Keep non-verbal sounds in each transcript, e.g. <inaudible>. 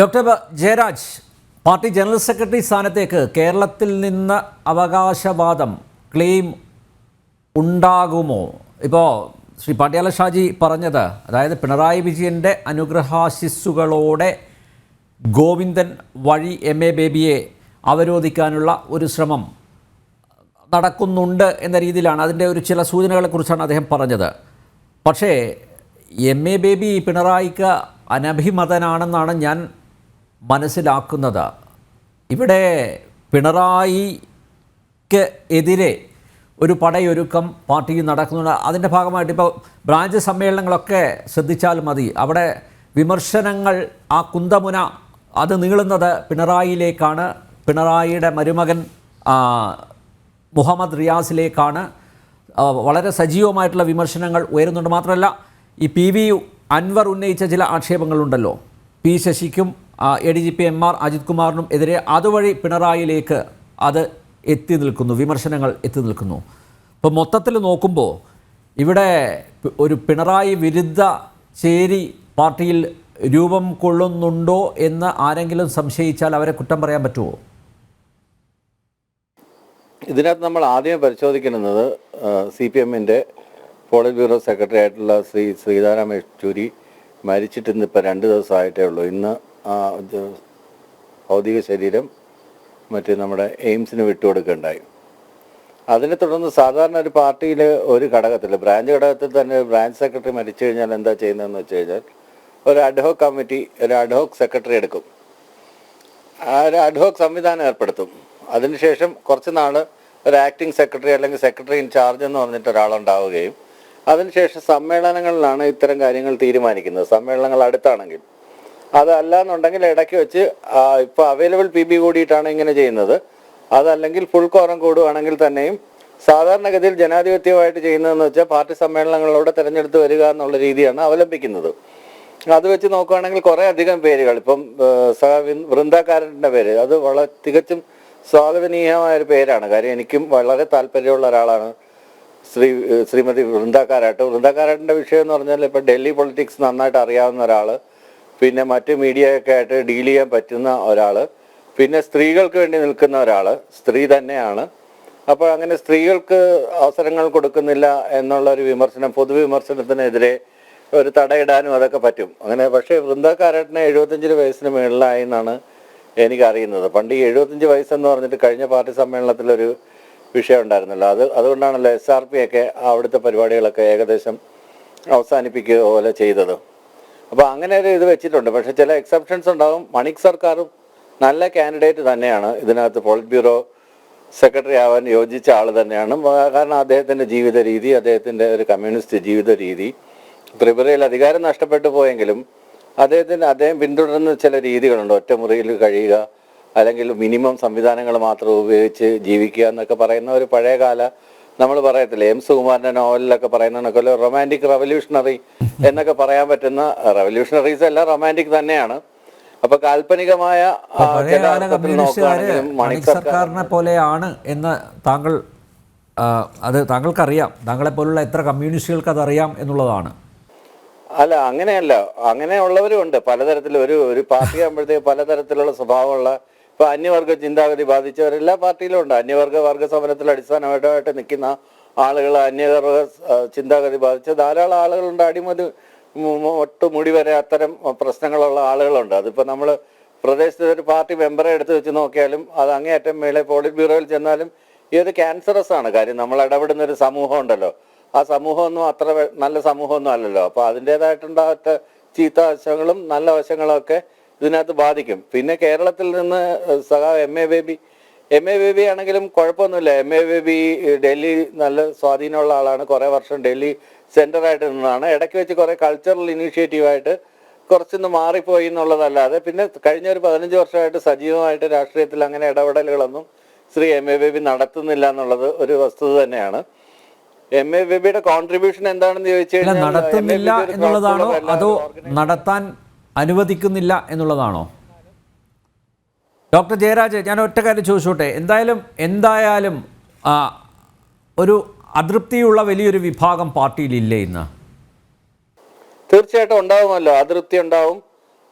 Doctor Jayaraj party general secretary സ്ഥാനത്തേക്ക് കേരളത്തിൽ നിന്ന് അവകാശവാദം ക്ലെയിം ഉണ്ടാകുമോ? ഇപ്പോൾ ശ്രീ പാട്യാല ഷാജി പറഞ്ഞത് അതായത് പിണറായി വിജയന്റെ അനുഗ്രഹാശിസ്സുകളോടെ ഗോവിന്ദൻ വഴി എം എ ബേബിയെ അവരോധിക്കാനുള്ള ഒരു ശ്രമം നടക്കുന്നുണ്ട് എന്ന രീതിയിലാണ്. അതിന്റെ ഒരു ചില സൂചനകളെക്കുറിച്ചാണ് അദ്ദേഹം പറഞ്ഞത്. പക്ഷേ എം എ ബേബി പിണറായിക്ക് അനഭിമതനാണെന്നാണ് ഞാൻ മനസ്സിലാക്കുന്നത്. ഇവിടെ പിണറായിക്ക് എതിരെ ഒരു പടയൊരുക്കം പാർട്ടിയിൽ നടക്കുന്നുണ്ട്. അതിന്റെ ഭാഗമായിട്ട് ഇപ്പോൾ ബ്രാഞ്ച് സമ്മേളനങ്ങളൊക്കെ ശ്രദ്ധിച്ചാൽ മതി. അവിടെ വിമർശനങ്ങൾ ആ കുന്തമുന അത് നീളുന്നത് പിണറായിയിലേക്കാണ്. പിണറായിയുടെ മരുമകൻ മുഹമ്മദ് റിയാസിലേക്കാണ്. വളരെ സജീവമായിട്ടുള്ള വിമർശനങ്ങൾ ഉയരുന്നുണ്ട്. മാത്രമല്ല ഈ പി വി അൻവർ ഉന്നയിച്ച ചില ആക്ഷേപങ്ങളുണ്ടല്ലോ. P ശശിക്കും A D G P M R Ajith കുമാറിനും എതിരെ അതുവഴി പിണറായിയിലേക്ക് അത് എത്തി നിൽക്കുന്നു വിമർശനങ്ങൾ എത്തി നിൽക്കുന്നു. ഇപ്പോൾ മൊത്തത്തിൽ നോക്കുമ്പോൾ ഇവിടെ ഒരു പിണറായി വിരുദ്ധ ചേരി പാർട്ടിയിൽ രൂപം കൊള്ളുന്നുണ്ടോ എന്ന് ആരെങ്കിലും സംശയിച്ചാൽ അവരെ കുറ്റം പറയാൻ പറ്റുമോ ഇതിനകത്ത് നമ്മൾ ആദ്യം പരിശോധിക്കുന്നത് സി പി എമ്മിന്റെ പോളിറ്റ് ബ്യൂറോ സെക്രട്ടറി ആയിട്ടുള്ള ശ്രീ ശ്രീതാരാം യെച്ചൂരി മരിച്ചിട്ട് ഇപ്പോൾ രണ്ട് ദിവസമായിട്ടേ ഉള്ളൂ. ഇന്ന് ഭൗതിക ശരീരം മറ്റ് നമ്മുടെ എയിംസിന് വിട്ടുകൊടുക്കുകയുണ്ടായി. അതിനെ തുടർന്ന് സാധാരണ ഒരു പാർട്ടിയിൽ ഒരു ഘടകത്തിൽ ബ്രാഞ്ച് ഘടകത്തിൽ തന്നെ ബ്രാഞ്ച് സെക്രട്ടറി മരിച്ചു കഴിഞ്ഞാൽ എന്താ ചെയ്യുന്നതെന്ന് വെച്ച് കഴിഞ്ഞാൽ ഒരു അഡ്ഹോക് കമ്മിറ്റി ഒരു അഡ്ഹോക് സെക്രട്ടറി എടുക്കും. ആ ഒരു അഡ്ഹോക് സംവിധാനം ഏർപ്പെടുത്തും. അതിനുശേഷം കുറച്ച് നാൾ ഒരു ആക്ടിംഗ് സെക്രട്ടറി അല്ലെങ്കിൽ സെക്രട്ടറി ഇൻ ചാർജ് എന്ന് പറഞ്ഞിട്ട് ഒരാളുണ്ടാവുകയും അതിനുശേഷം സമ്മേളനങ്ങളിലാണ് ഇത്തരം കാര്യങ്ങൾ തീരുമാനിക്കുന്നത്. സമ്മേളനങ്ങൾ അടുത്താണെങ്കിൽ അതല്ല എന്നുണ്ടെങ്കിൽ ഇടയ്ക്ക് വെച്ച് ഇപ്പോൾ അവൈലബിൾ പി ബി കൂടിയിട്ടാണ് ഇങ്ങനെ ചെയ്യുന്നത്. അതല്ലെങ്കിൽ ഫുൾ കോറം കൂടുകയാണെങ്കിൽ തന്നെയും സാധാരണഗതിയിൽ ജനാധിപത്യമായിട്ട് ചെയ്യുന്നതെന്ന് വെച്ചാൽ പാർട്ടി സമ്മേളനങ്ങളിലൂടെ തിരഞ്ഞെടുത്ത് വരിക എന്നുള്ള രീതിയാണ് അവലംബിക്കുന്നത്. അത് വെച്ച് നോക്കുകയാണെങ്കിൽ കുറേ അധികം പേരുകൾ ഇപ്പം വൃന്ദാകാരന്റെ പേര് അത് വളരെ തികച്ചും സ്വാഗതനീയമായ ഒരു പേരാണ്. കാര്യം എനിക്കും വളരെ താല്പര്യമുള്ള ഒരാളാണ് ശ്രീ ശ്രീമതി വൃന്ദാകാരാട്ട്. വൃന്ദാകാരാട്ടിന്റെ വിഷയം എന്ന് പറഞ്ഞാൽ ഇപ്പം ഡൽഹി പൊളിറ്റിക്സ് നന്നായിട്ട് അറിയാവുന്ന ഒരാൾ പിന്നെ മറ്റ് മീഡിയയൊക്കെ ആയിട്ട് ഡീൽ ചെയ്യാൻ പറ്റുന്ന ഒരാൾ. പിന്നെ സ്ത്രീകൾക്ക് വേണ്ടി നിൽക്കുന്ന ഒരാൾ. സ്ത്രീ തന്നെയാണ്. അപ്പോൾ അങ്ങനെ സ്ത്രീകൾക്ക് അവസരങ്ങൾ കൊടുക്കുന്നില്ല എന്നുള്ള ഒരു വിമർശനം പൊതുവിമർശനത്തിനെതിരെ ഒരു തടയിടാനും അതൊക്കെ പറ്റും. അങ്ങനെ പക്ഷേ വൃന്ദക്കാരട്ടിന് എഴുപത്തഞ്ചിന് വയസ്സിന് മുകളിലായി എന്നാണ് എനിക്കറിയുന്നത്. പണ്ട് ഈ എഴുപത്തഞ്ച് വയസ്സെന്ന് പറഞ്ഞിട്ട് കഴിഞ്ഞ പാർട്ടി സമ്മേളനത്തിലൊരു വിഷയം ഉണ്ടായിരുന്നല്ലോ. അത് അതുകൊണ്ടാണല്ലോ എസ് ആർ പി ഒക്കെ അവിടുത്തെ പരിപാടികളൊക്കെ ഏകദേശം അവസാനിപ്പിക്കുക പോലെ ചെയ്തത്. അപ്പോൾ അങ്ങനെ ഒരു ഇത് വെച്ചിട്ടുണ്ട്. പക്ഷേ ചില എക്സെപ്ഷൻസ് ഉണ്ടാവും. മണിക് സർക്കാരും നല്ല കാൻഡിഡേറ്റ് തന്നെയാണ് ഇതിനകത്ത്. പോളിറ്റ് ബ്യൂറോ സെക്രട്ടറി ആവാൻ യോജിച്ച ആൾ തന്നെയാണ്. കാരണം അദ്ദേഹത്തിന്റെ ജീവിത രീതി അദ്ദേഹത്തിന്റെ ഒരു കമ്മ്യൂണിസ്റ്റ് ജീവിത രീതി ത്രിപുരയിൽ അധികാരം നഷ്ടപ്പെട്ടു പോയെങ്കിലും അദ്ദേഹത്തിന് അദ്ദേഹം പിന്തുടരുന്ന ചില രീതികളുണ്ട്. ഒറ്റമുറിയിൽ കഴിയുക അല്ലെങ്കിൽ മിനിമം സംവിധാനങ്ങൾ മാത്രം ഉപയോഗിച്ച് ജീവിക്കുക എന്നൊക്കെ പറയുന്ന ഒരു പഴയകാല നമ്മൾ പറയത്തില്ലേ എം സുകുമാരന്റെ നോവലിലൊക്കെ പറയുന്ന റൊമാന്റിക് റവല്യൂഷണറി എന്നൊക്കെ പറയാൻ പറ്റുന്ന റവല്യൂഷണറീസ് എല്ലാം റൊമാന്റിക് തന്നെയാണ്. അപ്പൊ കാൽപ്പനികമായ മണിക് സർക്കാരിനെ പോലെയാണ് എന്ന് താങ്കൾ അത് താങ്കൾക്കറിയാം. താങ്കളെ പോലുള്ള എത്ര കമ്മ്യൂണിസ്റ്റുകൾക്ക് അതറിയാം എന്നുള്ളതാണ്. അല്ല അങ്ങനെയല്ല. അങ്ങനെയുള്ളവരും ഉണ്ട്. പലതരത്തിൽ ഒരു ഒരു പാർട്ടി ആകുമ്പോഴത്തേക്ക് പലതരത്തിലുള്ള സ്വഭാവമുള്ള ഇപ്പൊ അന്യവർഗ ചിന്താഗതി ബാധിച്ചവർ എല്ലാ പാർട്ടിയിലും ഉണ്ട്. അന്യവർഗ വർഗ സമരത്തിൽ അടിസ്ഥാനപരമായിട്ട് നിൽക്കുന്ന ആളുകൾ അന്യവർഗ ചിന്താഗതി ബാധിച്ച ധാരാളം ആളുകളുണ്ട്. അടിമുടി മു- മു- ഒട്ട് മുടി വരെ അത്തരം പ്രശ്നങ്ങളുള്ള ആളുകളുണ്ട്. അതിപ്പോ നമ്മൾ പ്രദേശത്തെ ഒരു പാർട്ടി മെമ്പറെ എടുത്ത് വെച്ച് നോക്കിയാലും അത് അങ്ങേയറ്റം മേലെ പോളിറ്റ് ബ്യൂറോയിൽ ചെന്നാലും ഈ ഒരു ക്യാൻസറസ് ആണ്. കാര്യം നമ്മൾ ഇടപെടുന്ന ഒരു സമൂഹം ഉണ്ടല്ലോ. ആ സമൂഹമൊന്നും അത്ര നല്ല സമൂഹമൊന്നും അല്ലല്ലോ. അപ്പോൾ അതിന്റെതായിട്ടുണ്ടാകത്ത ചീത്ത വശങ്ങളും നല്ല വശങ്ങളും ഒക്കെ ഇതിനകത്ത് ബാധിക്കും. പിന്നെ കേരളത്തിൽ നിന്ന് സഹാ M A Baby. M A Baby ആണെങ്കിലും കുഴപ്പമൊന്നുമില്ല. എം എ ബേബി ഡൽഹി നല്ല സ്വാധീനമുള്ള ആളാണ്. കുറേ വർഷം ഡൽഹി സെന്ററായിട്ട് നിന്നതാണ് ഇടയ്ക്ക് വെച്ച് കുറേ കൾച്ചറൽ ഇനീഷ്യേറ്റീവായിട്ട് കുറച്ചൊന്ന് മാറിപ്പോയി എന്നുള്ളതല്ലാതെ പിന്നെ കഴിഞ്ഞ ഒരു പതിനഞ്ച് വർഷമായിട്ട് സജീവമായിട്ട് രാഷ്ട്രീയത്തിൽ അങ്ങനെ ഇടപെടലുകളൊന്നും ശ്രീ എം എ ബേബി നടത്തുന്നില്ല എന്നുള്ളത് ഒരു വസ്തുത തന്നെയാണ്. എം എ ബേബിയുടെ കോൺട്രിബ്യൂഷൻ എന്താണെന്ന് ചോദിച്ചു കഴിഞ്ഞാൽ നടത്തുന്നില്ല എന്നുള്ളതാണോ അതോ നടത്താൻ അനുവദിക്കുന്നില്ല എന്നുള്ളതാണോ? ഡോക്ടർ ജയരാജ് ഞാൻ ഒറ്റ കാര്യം ചോദിച്ചോട്ടെ. എന്തായാലും എന്തായാലും ഒരു അതൃപ്തിയുള്ള വലിയൊരു വിഭാഗം പാർട്ടിയിലില്ലേ ഇന്ന്? തീർച്ചയായിട്ടും ഉണ്ടാവുമല്ലോ. അതൃപ്തി ഉണ്ടാവും.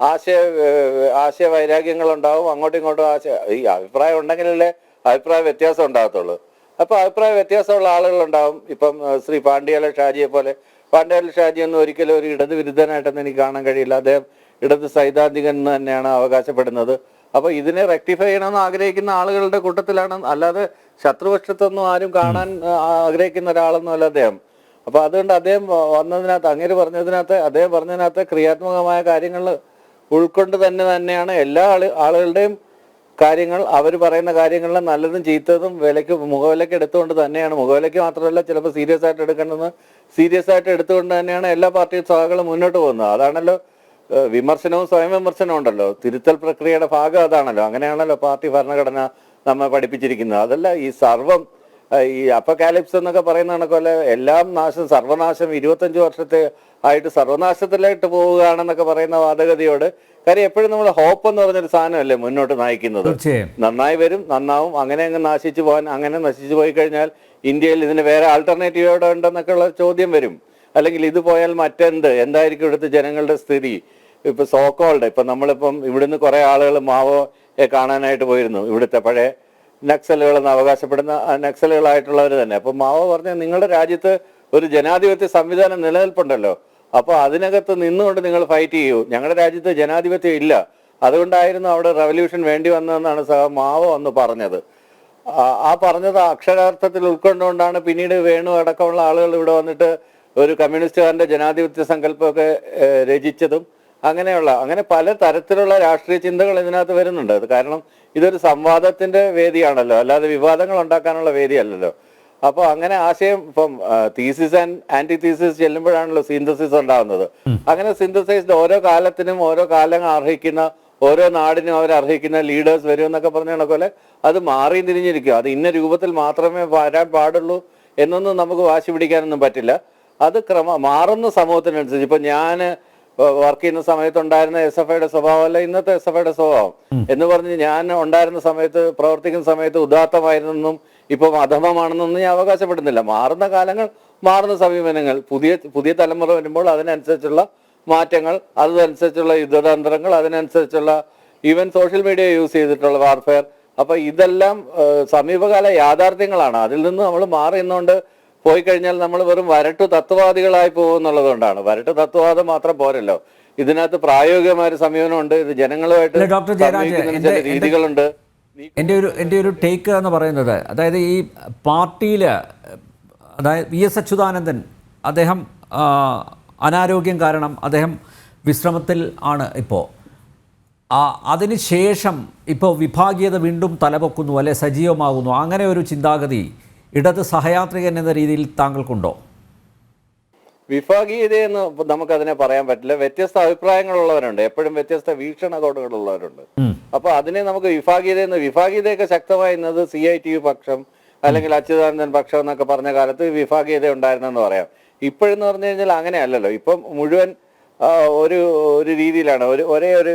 ആശയ ആശയ ആശയ വൈരാഗ്യങ്ങളുണ്ടാവും അങ്ങോട്ടും ഇങ്ങോട്ടും ആശയ ഈ അഭിപ്രായം ഉണ്ടെങ്കിലല്ലേ അഭിപ്രായ വ്യത്യാസം ഉണ്ടാകത്തുള്ളൂ. അപ്പോൾ അഭിപ്രായ വ്യത്യാസമുള്ള ആളുകളുണ്ടാവും. ഇപ്പം ഏഹ്, ശ്രീ പാണ്ഡ്യാല ഷാജിയെ പോലെ പാണ്ഡ്യാല ഷാജി ഒന്നും ഒരിക്കലും ഒരു ഇടതുവിരുദ്ധനായിട്ടൊന്നും എനിക്ക് കാണാൻ കഴിയില്ല. അദ്ദേഹം ഇടത് സൈദ്ധാന്തികൻ എന്ന് തന്നെയാണ് അവകാശപ്പെടുന്നത്. അപ്പോൾ ഇതിനെ റെക്ടിഫൈ ചെയ്യണമെന്ന് ആഗ്രഹിക്കുന്ന ആളുകളുടെ കൂട്ടത്തിലാണ്. അല്ലാതെ ശത്രുപക്ഷത്തൊന്നും ആരും കാണാൻ ആഗ്രഹിക്കുന്ന ഒരാളൊന്നും അല്ല അദ്ദേഹം. അപ്പൊ അതുകൊണ്ട് അദ്ദേഹം വന്നതിനകത്ത് അങ്ങേര് പറഞ്ഞതിനകത്ത് അദ്ദേഹം പറഞ്ഞതിനകത്ത് ക്രിയാത്മകമായ കാര്യങ്ങൾ ഉൾക്കൊണ്ട് തന്നെ തന്നെയാണ് എല്ലാ ആൾ ആളുകളുടെയും കാര്യങ്ങൾ അവർ പറയുന്ന കാര്യങ്ങളിൽ നല്ലതും ചീത്തതും വിലയ്ക്ക് മുഖവിലയ്ക്ക് എടുത്തുകൊണ്ട് തന്നെയാണ്. മുഖവിലയ്ക്ക് മാത്രമല്ല ചിലപ്പോൾ സീരിയസ് ആയിട്ട് എടുക്കേണ്ടത്. സീരിയസ് ആയിട്ട് എടുത്തുകൊണ്ട് തന്നെയാണ് എല്ലാ പാർട്ടി സഭകളും മുന്നോട്ട് പോകുന്നത്. അതാണല്ലോ വിമർശനവും സ്വയം വിമർശനവും ഉണ്ടല്ലോ. തിരുത്തൽ പ്രക്രിയയുടെ ഭാഗം അതാണല്ലോ. അങ്ങനെയാണല്ലോ പാർട്ടി ഭരണഘടന നമ്മെ പഠിപ്പിച്ചിരിക്കുന്നത്. അതല്ല ഈ സർവം ഈ അപ്പകാലിപ്സ് എന്നൊക്കെ പറയുന്ന കണക്കല്ല എല്ലാം നാശം സർവനാശം ഇരുപത്തഞ്ച് വർഷത്തെ ആയിട്ട് സർവനാശത്തിലായിട്ട് പോവുകയാണെന്നൊക്കെ പറയുന്ന വാദഗതിയോട് കാര്യം എപ്പോഴും നമ്മൾ ഹോപ്പ് എന്ന് പറഞ്ഞൊരു സാധനമല്ലേ മുന്നോട്ട് നയിക്കുന്നത്? നന്നായി വരും നന്നാവും അങ്ങനെ അങ്ങ് നാശിച്ചു പോകാൻ അങ്ങനെ നശിച്ചു പോയി കഴിഞ്ഞാൽ ഇന്ത്യയിൽ ഇതിന് വേറെ ആൾട്ടർനേറ്റീവ് എവിടെ ഉണ്ടെന്നൊക്കെ ഉള്ള ചോദ്യം വരും. അല്ലെങ്കിൽ ഇത് പോയാൽ മറ്റെന്ത്? എന്തായിരിക്കും ഇവിടുത്തെ ജനങ്ങളുടെ സ്ഥിതി? ഇപ്പൊ സോക്കോളുടെ ഇപ്പൊ നമ്മളിപ്പം ഇവിടുന്ന് കുറെ ആളുകൾ മാവോ കാണാനായിട്ട് പോയിരുന്നു ഇവിടുത്തെ പഴയ നക്സലുകൾ എന്ന് അവകാശപ്പെടുന്ന നക്സലുകളായിട്ടുള്ളവർ തന്നെ. അപ്പൊ മാവോ പറഞ്ഞ നിങ്ങളുടെ രാജ്യത്ത് ഒരു ജനാധിപത്യ സംവിധാനം നിലനിൽപ്പുണ്ടല്ലോ അപ്പൊ അതിനകത്ത് നിന്നുകൊണ്ട് നിങ്ങൾ ഫൈറ്റ് ചെയ്യൂ. ഞങ്ങളുടെ രാജ്യത്ത് ജനാധിപത്യം ഇല്ല. അതുകൊണ്ടായിരുന്നു അവിടെ റവല്യൂഷൻ വേണ്ടി വന്നതെന്നാണ് സഹ മാവോ അന്ന് പറഞ്ഞത്. ആ- ആ പറഞ്ഞത് അക്ഷരാർത്ഥത്തിൽ ഉൾക്കൊണ്ടുകൊണ്ടാണ് പിന്നീട് വേണു അടക്കമുള്ള ആളുകൾ ഇവിടെ വന്നിട്ട് ഒരു കമ്മ്യൂണിസ്റ്റുകാരന്റെ ജനാധിപത്യ സങ്കല്പമൊക്കെ രചിച്ചതും അങ്ങനെയുള്ള അങ്ങനെ പല തരത്തിലുള്ള രാഷ്ട്രീയ ചിന്തകൾ ഇതിനകത്ത് വരുന്നുണ്ട്. അത് കാരണം ഇതൊരു സംവാദത്തിന്റെ വേദിയാണല്ലോ. അല്ലാതെ വിവാദങ്ങൾ ഉണ്ടാക്കാനുള്ള വേദിയല്ലല്ലോ. അപ്പോൾ അങ്ങനെ ആശയം ഇപ്പം തീസിസ് ആൻഡ് ആന്റി തീസിസ് ചെല്ലുമ്പോഴാണല്ലോ സിന്തസിസ് ഉണ്ടാകുന്നത് അങ്ങനെ സിന്തസൈസ്ഡ് ഓരോ കാലത്തിനും ഓരോ കാലങ്ങൾ അർഹിക്കുന്ന ഓരോ നാടിനും അവർ അർഹിക്കുന്ന ലീഡേഴ്സ് വരും എന്നൊക്കെ പറഞ്ഞ കണക്കോലെ അത് മാറി തിരിഞ്ഞിരിക്കും. അത് ഇന്ന രൂപത്തിൽ മാത്രമേ വരാൻ പാടുള്ളൂ എന്നൊന്നും നമുക്ക് വാശി പിടിക്കാനൊന്നും പറ്റില്ല. അത് ക്രമ മാറുന്ന സമൂഹത്തിനനുസരിച്ച്. ഇപ്പൊ ഞാൻ വർക്ക് ചെയ്യുന്ന സമയത്ത് ഉണ്ടായിരുന്ന എസ് എഫ് ഐയുടെ സ്വഭാവമല്ല ഇന്നത്തെ എസ് എഫ് ഐയുടെ സ്വഭാവം. എന്ന് പറഞ്ഞ് ഞാൻ ഉണ്ടായിരുന്ന സമയത്ത് പ്രവർത്തിക്കുന്ന സമയത്ത് ഉദാത്തമായിരുന്നെന്നും ഇപ്പൊ അധമമാണെന്നൊന്നും ഞാൻ അവകാശപ്പെടുന്നില്ല. മാറുന്ന കാലങ്ങൾ മാറുന്ന സമീപനങ്ങൾ. പുതിയ പുതിയ തലമുറ വരുമ്പോൾ അതിനനുസരിച്ചുള്ള മാറ്റങ്ങൾ അതനുസരിച്ചുള്ള യുദ്ധതന്ത്രങ്ങൾ അതിനനുസരിച്ചുള്ള ഈവൻ സോഷ്യൽ മീഡിയ യൂസ് ചെയ്തിട്ടുള്ള വാർഫെയർ അപ്പൊ ഇതെല്ലാം സമീപകാല യാഥാർത്ഥ്യങ്ങളാണ്. അതിൽ നിന്ന് നമ്മൾ മാറി നിന്നുകൊണ്ട് പോയി കഴിഞ്ഞാൽ നമ്മൾ വെറും വരട്ടു തത്വവാദികളായി പോകും എന്നുള്ളതുകൊണ്ടാണ്. വരട്ടു തത്വവാദം മാത്രം പോരല്ലോ. ഇതിനകത്ത് പ്രായോഗികമായ ഒരു സമീപനമുണ്ട്. ഇത് ജനങ്ങളുമായിട്ട് ഡോക്ടർ ചില രീതികളുണ്ട്. എന്റെ ഒരു എന്റെ ഒരു ടേക്ക് എന്ന് പറയുന്നത് അതായത് ഈ പാർട്ടിയിൽ അതായത് വി എസ് അച്യുതാനന്ദൻ അദ്ദേഹം അനാരോഗ്യം കാരണം അദ്ദേഹം വിശ്രമത്തിൽ ആണ് ഇപ്പോൾ അതിനുശേഷം ഇപ്പോൾ വിഭാഗീയത വീണ്ടും തലപൊക്കുന്നു അല്ലെ സജീവമാകുന്നു. അങ്ങനെ ഒരു ചിന്താഗതി ഇടത് സഹയാത്രികൻ എന്ന രീതിയിൽ താങ്കൾക്കുണ്ടോ? വിഭാഗീയതയെന്ന് നമുക്കതിനെ പറയാൻ പറ്റില്ല. വ്യത്യസ്ത അഭിപ്രായങ്ങളുള്ളവരുണ്ട്. എപ്പോഴും വ്യത്യസ്ത വീക്ഷണകോണുകളുള്ളവരുണ്ട് അപ്പൊ അതിനെ നമുക്ക് വിഭാഗീയത എന്ന് വിഭാഗീയതയൊക്കെ ശക്തമായിരുന്നത് സി ഐ ടി യു പക്ഷം അല്ലെങ്കിൽ അച്യുതാനന്ദൻ പക്ഷം എന്നൊക്കെ പറഞ്ഞ കാലത്ത് വിഭാഗീയത ഉണ്ടായിരുന്നെന്ന് പറയാം. ഇപ്പോഴെന്ന് പറഞ്ഞു കഴിഞ്ഞാൽ അങ്ങനെയല്ലല്ലോ. ഇപ്പം മുഴുവൻ ഒരു ഒരു രീതിയിലാണ്. ഒരു ഒരേ ഒരു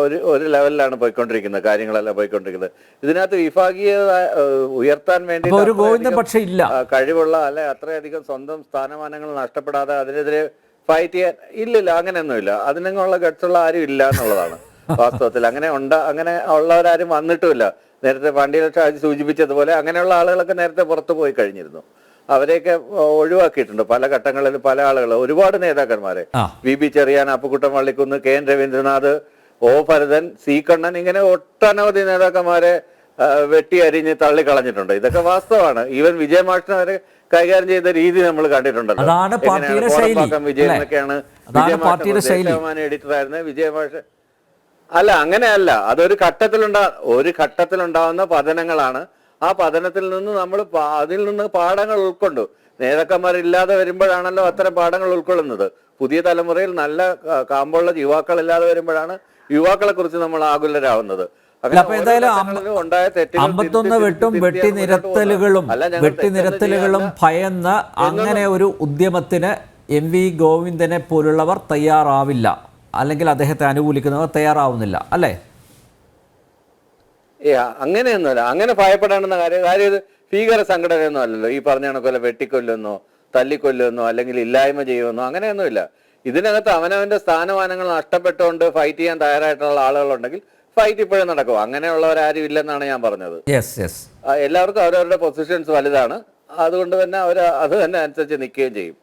ഒരു ഒരു ലെവലിലാണ് പോയിക്കൊണ്ടിരിക്കുന്നത് കാര്യങ്ങളെല്ലാം പോയിക്കൊണ്ടിരിക്കുന്നത്. ഇതിനകത്ത് വിഭാഗീയത ആ, ഉയർത്താൻ വേണ്ടി ഒരു പക്ഷേ ഇല്ല. കഴിവുള്ള അല്ലെ അത്രയധികം സ്വന്തം സ്ഥാനമാനങ്ങൾ നഷ്ടപ്പെടാതെ അതിനെതിരെ ഫൈറ്റ് ചെയ്യാൻ ഇല്ലില്ല അങ്ങനെയൊന്നുമില്ല. അതിനുള്ള ഗട്ട്സുള്ള ആരും ഇല്ല എന്നുള്ളതാണ് <laughs> വാസ്തവത്തിൽ. അങ്ങനെ ഉണ്ട അങ്ങനെ ഉള്ളവരാരും വന്നിട്ടുമില്ല. നേരത്തെ പാണ്ഡ്യലക്ഷ സൂചിപ്പിച്ചതുപോലെ അങ്ങനെയുള്ള ആളുകളൊക്കെ നേരത്തെ പുറത്തു പോയി കഴിഞ്ഞിരുന്നു. അവരെയൊക്കെ ഒഴിവാക്കിയിട്ടുണ്ട്. പല ഘട്ടങ്ങളിൽ പല ആളുകൾ. ഒരുപാട് നേതാക്കന്മാരെ. V. B Cheriyan Appukuttan Vallikkunnu K. N. Raveendranath O. Bharathan C. Kannan ഇങ്ങനെ ഒട്ടനവധി നേതാക്കന്മാരെ വെട്ടി അരിഞ്ഞ് തള്ളിക്കളഞ്ഞിട്ടുണ്ട്. ഇതൊക്കെ വാസ്തവമാണ്. ഈവൻ വിജയമാഷിനെ വരെ കൈകാര്യം ചെയ്ത രീതി നമ്മൾ കണ്ടിട്ടുണ്ടല്ലോ. അതാണ് പാർട്ടിയുടെ ശൈലി, അതാണ് പാർട്ടിയുടെ ശൈലി. എഡിറ്റർ ആയിരുന്നത് വിജയമാഷ് അല്ല അങ്ങനെയല്ല. അതൊരു ഘട്ടത്തിലുണ്ടാ ഒരു ഘട്ടത്തിലുണ്ടാവുന്ന പതനങ്ങളാണ് ആ പതനത്തിൽ നിന്ന് നമ്മൾ അതിൽ നിന്ന് പാഠങ്ങൾ ഉൾക്കൊണ്ടു. നേതാക്കന്മാരില്ലാതെ വരുമ്പോഴാണല്ലോ അത്തരം പാഠങ്ങൾ ഉൾക്കൊള്ളുന്നത്. പുതിയ തലമുറയിൽ നല്ല കാമ്പുള്ള യുവാക്കൾ ഇല്ലാതെ വരുമ്പോഴാണ് യുവാക്കളെ കുറിച്ച് നമ്മൾ ആകുലരാവുന്നത്. അമ്പത്തൊന്ന് വെട്ടും വെട്ടിനിരത്തലുകളും വെട്ടിനിരത്തലുകളും. ഭയന്ന് അങ്ങനെ ഒരു ഉദ്യമത്തിന് എം വി ഗോവിന്ദനെ പോലുള്ളവർ തയ്യാറാവില്ല. അല്ലെങ്കിൽ അദ്ദേഹത്തെ അനുകൂലിക്കുന്നവർ തയ്യാറാവുന്നില്ല. അല്ലേ? ഏ അങ്ങനെയൊന്നുമല്ല. അങ്ങനെ ഭയപ്പെടേണ്ടുന്ന കാര്യം കാര്യം ഇത് ഭീകര സംഘടനയൊന്നും അല്ലല്ലോ. ഈ പറഞ്ഞ കണക്കല്ല വെട്ടിക്കൊല്ലുന്നോ തല്ലിക്കൊല്ലുന്നോ അല്ലെങ്കിൽ ഇല്ലായ്മ ചെയ്യുമെന്നോ അങ്ങനെയൊന്നുമില്ല. ഇതിനകത്ത് അവനവന്റെ സ്ഥാനമാനങ്ങൾ നഷ്ടപ്പെട്ടുകൊണ്ട് ഫൈറ്റ് ചെയ്യാൻ തയ്യാറായിട്ടുള്ള ആളുകളുണ്ടെങ്കിൽ ഫൈറ്റ് ഇപ്പോഴും നടക്കും. അങ്ങനെയുള്ളവരാരും ഇല്ലെന്നാണ് ഞാൻ പറഞ്ഞത്. എല്ലാവർക്കും അവരവരുടെ പൊസിഷൻസ് വലുതാണ്. അതുകൊണ്ട് തന്നെ അവർ അത് തന്നെ അനുസരിച്ച് നിൽക്കുകയും ചെയ്യും.